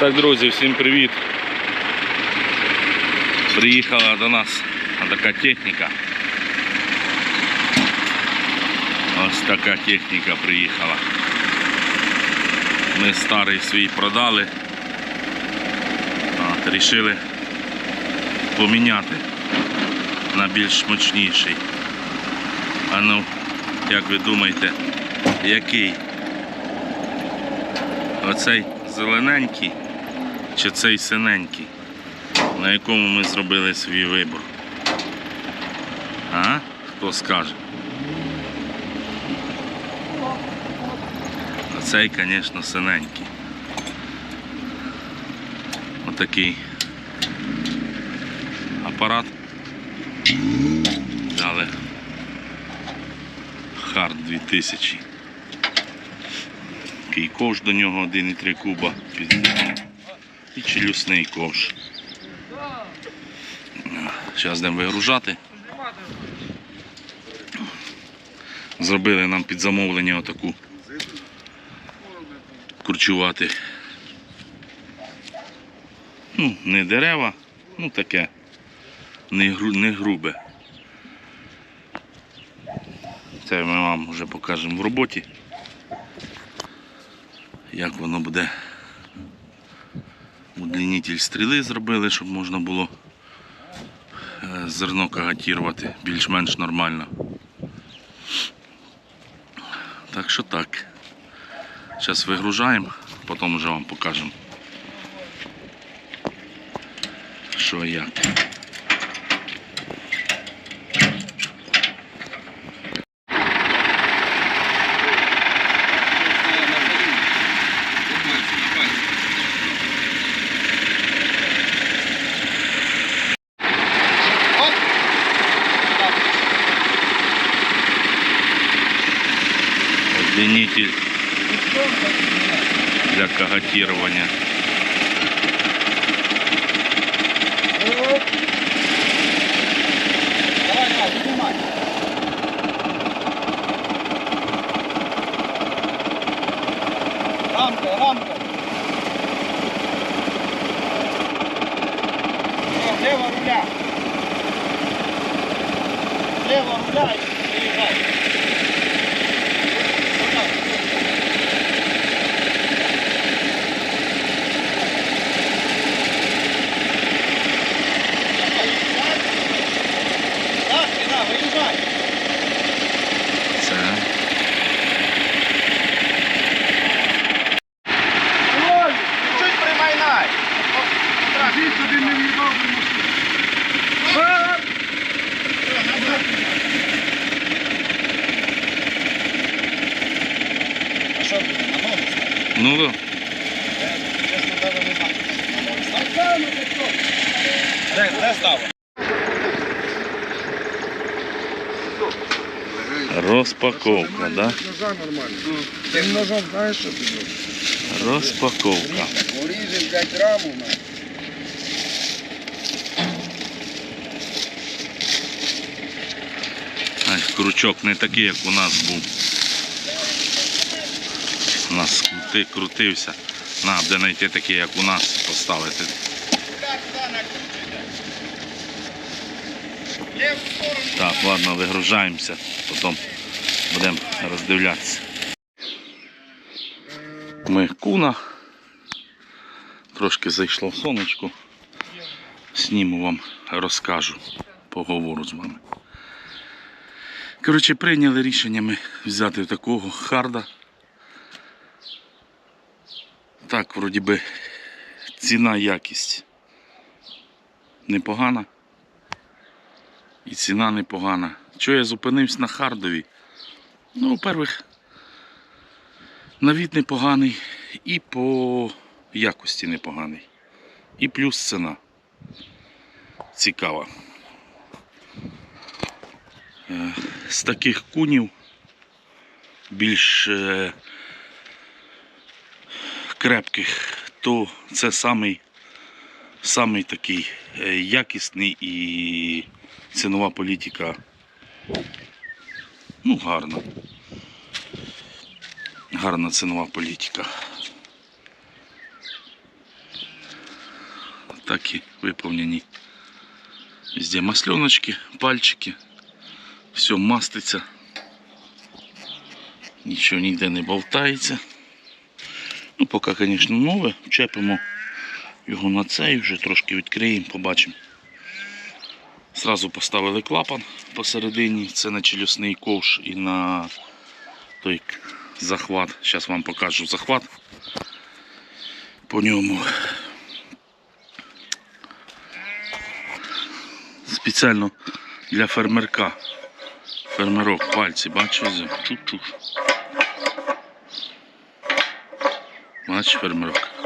Так, друзі, всім привіт. Приїхала до нас така техніка. Ось така техніка приїхала. Ми старий свій продали. От, рішили поміняти на більш мощніший. А ну, як ви думаєте, який? Оцей зелененький чи цей синенький, на якому ми зробили свій вибір. А? Хто скаже? А цей, звісно, синенький. Отакий апарат. Взяли Хард 2000. Такий до нього 1,3 куба під і челюсний ковш. Зараз будемо вигружати. Зробили нам під замовлення отаку курчувати. Ну, не дерева, ну таке, не, гру, не грубе. Це ми вам вже покажемо в роботі, як воно буде. Удлінитель стріли зробили, щоб можна було е, зерно кагатірувати більш-менш нормально. Так що так. Зараз вигружаємо, потім вже вам покажемо. Що і як. Удлінитель для кагатірування. Давай, давай, піднімай. Рамка, рамка. О, Лево руля. Лево руля и переезжай. Вот так. Так, да, выезжай. Це Ой, чуть примайнай. Кажіть, собі не в'їбав би машину. А що, на ногу став? ну да. Чесно, навіть не знаю. На ногу став. Де, де став? розпаковка, да? Ножа нормально. Тим ножом знаєш, що ти робиш? Розпаковка. Поріжем 5 грамів, на. Ай, крючок не такий, як у нас був. У нас крути, крутився. На, де знайти такий, як у нас, поставити. Так, ладно, вигружаємося, потім будемо роздивлятися. Ми куна. Трошки зайшло сонечко. Сніму вам, розкажу, поговору з вами. Коротше, прийняли рішення ми взяти такого харда. Так, вроді би, ціна, якість непогана. І ціна непогана. Чого я зупинився на хардові? Ну, во-первых, на від непоганий і по якості непоганий. І плюс ціна. Цікава. Е, З таких кунів більш е, крепких, то це самий, самий такий е, якісний і цінова політика ну, гарна. Гарна цінова політика. так і виповнені. Везде масленочки, пальчики. Все маститься. Нічого ніде не болтається. Ну, поки, звісно, нове. Чепимо його на цей, вже трошки відкриємо, побачимо. Зразу поставили клапан посередині, це на челюсний ковш і на той захват. Зараз вам покажу захват. По ньому спеціально для фермерка. Фермерок пальці, бачиш, чук-чук. Бач, фермерок.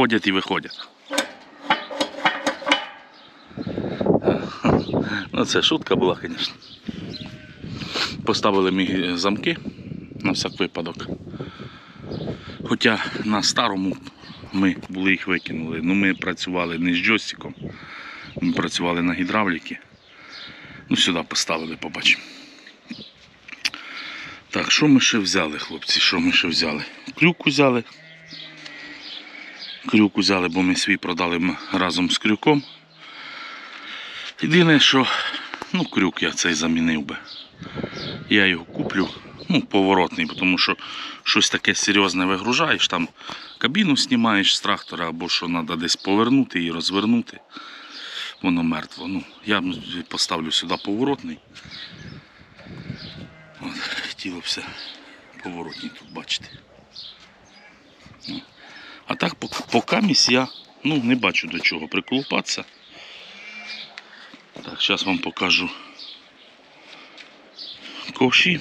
Заходять і виходять. Ну, це шутка була, звісно. Поставили ми замки на всяк випадок. Хоча на старому ми були їх викинули. Ну, ми працювали не з джойстиком, ми працювали на гідравліки. Ну, сюди поставили, побачимо. Так, що ми ще взяли, хлопці? Що ми ще взяли? Крюк взяли. Крюк взяли, бо ми свій продали разом з крюком. Єдине, що ну, крюк я цей замінив би. Я його куплю, ну, поворотний, тому що щось таке серйозне вигружаєш, там кабіну знімаєш з трактора або що треба десь повернути і розвернути. Воно мертво. Ну, я поставлю сюди поворотний. От, тіло все поворотні тут бачите. А так поки я ну, не бачу до чого приколупатися. Так, зараз вам покажу ковші.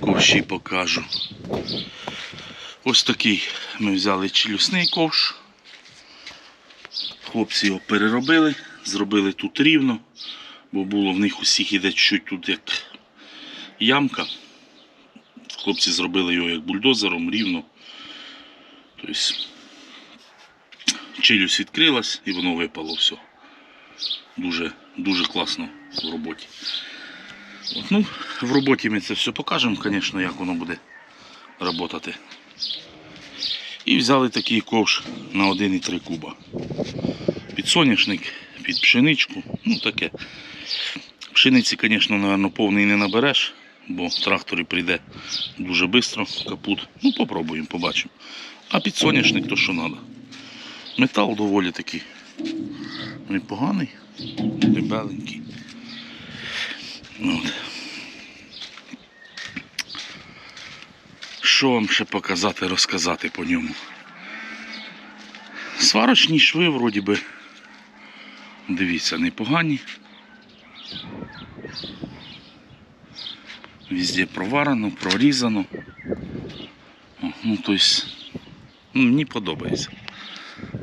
Ковші покажу. Ось такий ми взяли челюсний ковш. Хлопці його переробили, зробили тут рівно, бо було в них усіх іде чуть тут як ямка. Хлопці зробили його як бульдозером рівно. Тобто челюсть відкрилась і воно випало все. Дуже, дуже класно в роботі. От, ну, в роботі ми це все покажемо, звісно, як воно буде працювати. І взяли такий ковш на 1,3 куба. Під соняшник, під пшеничку, ну таке. Пшениці, звісно, повний не набереш, бо в тракторі прийде дуже швидко, капут. Ну, попробуємо, побачимо. А під соняшник то що треба. Метал доволі такий непоганий, дебеленький. От. Що вам ще показати, розказати по ньому? Сварочні шви, вроді би, дивіться, непогані. Везде проварено, прорізано. Ну, тобто, ну, мені подобається.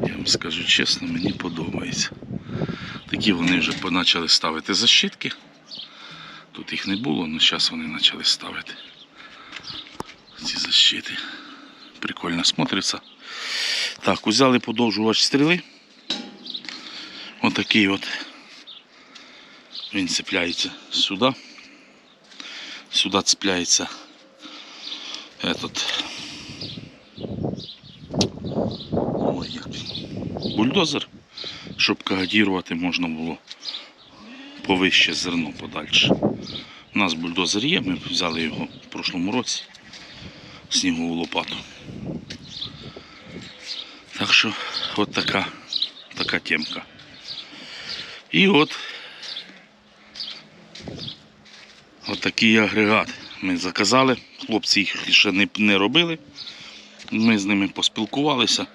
Я вам скажу чесно, мені подобається. Такі вони вже почали ставити защитки. Тут їх не було, але зараз вони почали ставити. Ці защити. Прикольно смотриться. Так, взяли подовжувач стріли. Отакий от. Він цепляється сюди. Сюди цепляється этот. Ой, як. Бульдозер, щоб кагадірувати можна було повище зерно подальше. У нас бульдозер є, ми взяли його в прошлому році. Снігову лопату. Так що от така, така темка. І от от агрегат ми заказали. Хлопці їх ще не, не робили. Ми з ними поспілкувалися.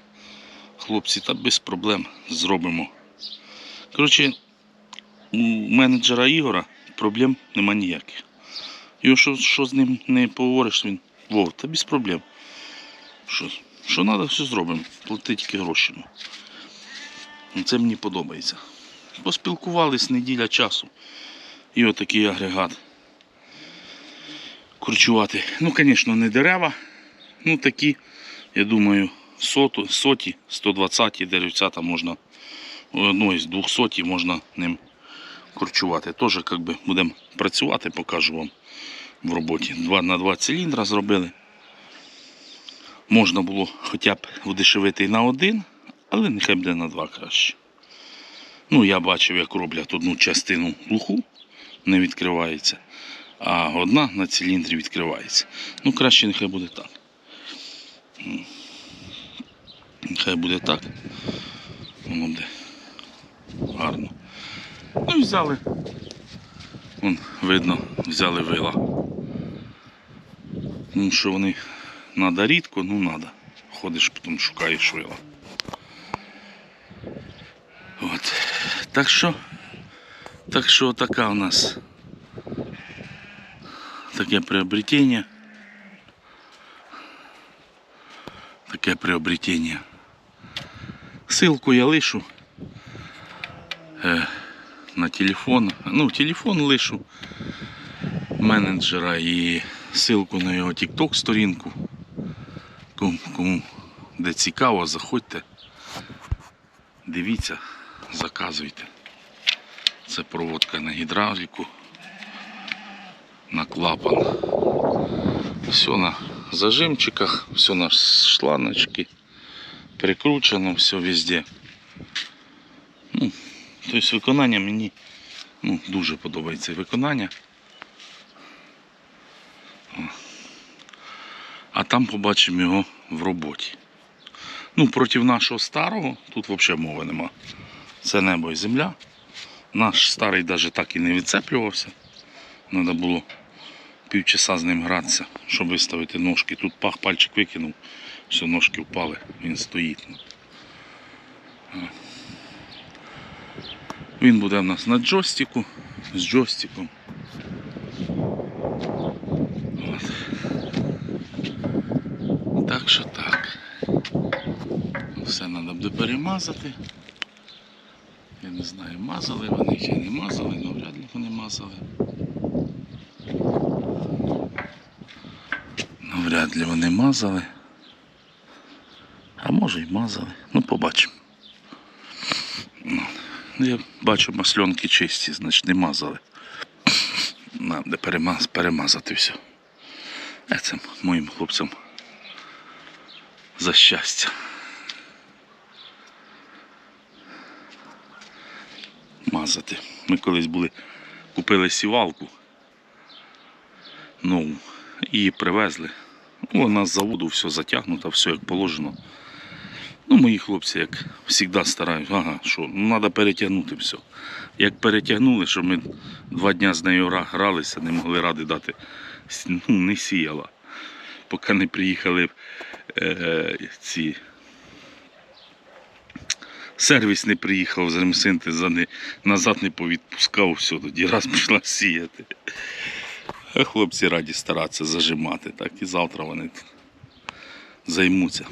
Хлопці, та без проблем зробимо. Коротше, у менеджера Ігора проблем нема ніяких. І що, що з ним не поговориш, він Вов, та без проблем. Що, що треба, все зробимо. Плати тільки гроші. Ну, Це мені подобається. Поспілкувались неділя часу. І отакий агрегат. Курчувати. Ну, звісно, не дерева. Ну такі, я думаю, соту, соті, 120 деревцята можна, ну, із 200 можна ним курчувати. Теж би, будемо працювати, покажу вам в роботі. Два на два циліндра зробили. Можна було хоча б удешевити на один, але нехай буде на два краще. Ну, я бачив, як роблять одну частину глуху, не відкривається, а одна на циліндрі відкривається. Ну, краще нехай буде так. Нехай буде так. Воно буде гарно. Ну взяли. Вон, видно, взяли вила. Ну, що вони треба рідко, ну треба. Ходиш, потім шукаєш вила. От. Так що, так що така у нас таке приобретення. Таке приобретення. Ссылку я лишу е, на телефон. Ну, телефон лишу менеджера і ссылку на його TikTok сторінку. Кому, кому де цікаво, заходьте, дивіться, заказуйте. Це проводка на гідравліку, на клапан. Все на зажимчиках, все на шланочки. Прикручено все везде. Ну, тобто виконання мені ну, дуже подобається виконання. А там побачимо його в роботі. Ну, проти нашого старого тут взагалі мови нема. Це небо і земля. Наш старий навіть так і не відцеплювався. Треба було півчаса з ним гратися, щоб виставити ножки. Тут пах пальчик викинув, все, ножки впали, він стоїть. Він буде в нас на джойстику, з джойстиком. От. Так що так. Все треба буде перемазати. Я не знаю, мазали вони чи не мазали, але вряд ли вони мазали. Вряд ли вони мазали. А може й мазали. Ну, побачимо. Ну, Я бачу масльонки чисті, значить не мазали. Треба перемаз, перемазати все. А це моїм хлопцям за щастя. Мазати. Ми колись були, купили сівалку нову, її привезли. Ну, Вона з заводу все затягнута, все як положено. Ну, мої хлопці, як завжди старають, ага, що, ну треба перетягнути все. Як перетягнули, що ми два дні з нею гралися, не могли ради дати, ну, не сіяла. Поки не приїхали е, ці. Сервіс не приїхав з ремсинтеза, не, назад не повідпускав, все, тоді раз пішла сіяти. Хлопці раді старатися зажимати, так і завтра вони займуться.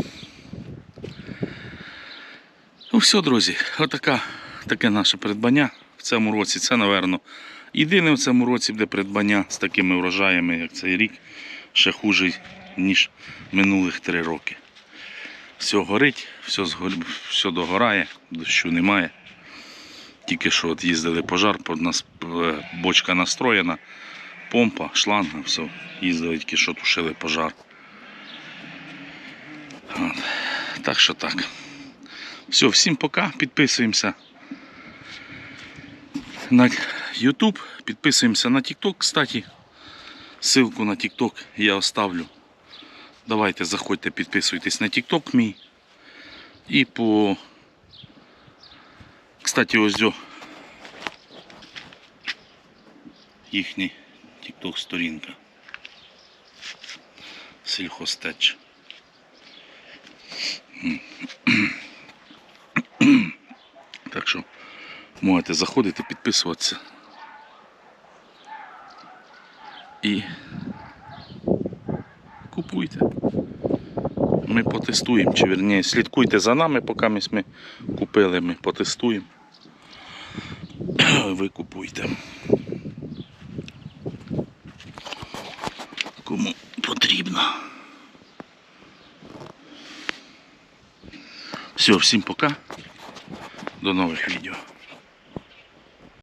Ну все, друзі, отака, таке наше придбання в цьому році. Це, напевно, єдине в цьому році буде придбання з такими врожаями, як цей рік, ще хуже, ніж минулих три роки. Все горить, все, згор- все догорає, дощу немає. Тільки що от їздили пожар, под нас е, бочка настроєна, помпа, шланга, все. Їздили тільки що тушили пожар. От. Так що так. Все, всім пока. Підписуємося на YouTube, підписуємося на TikTok, кстати. Ссылку на TikTok я оставлю. Давайте заходьте, підписуйтесь на TikTok мій. І по. Кстати, ось дзьо. Їхня сторінка. Сільхостеч. Так що можете заходити, підписуватися. І купуйте. Ми потестуємо, чи вірніше, слідкуйте за нами, поки ми купили, ми потестуємо. Ви купуйте. Кому потрібно. Все, всім пока. До нових відео.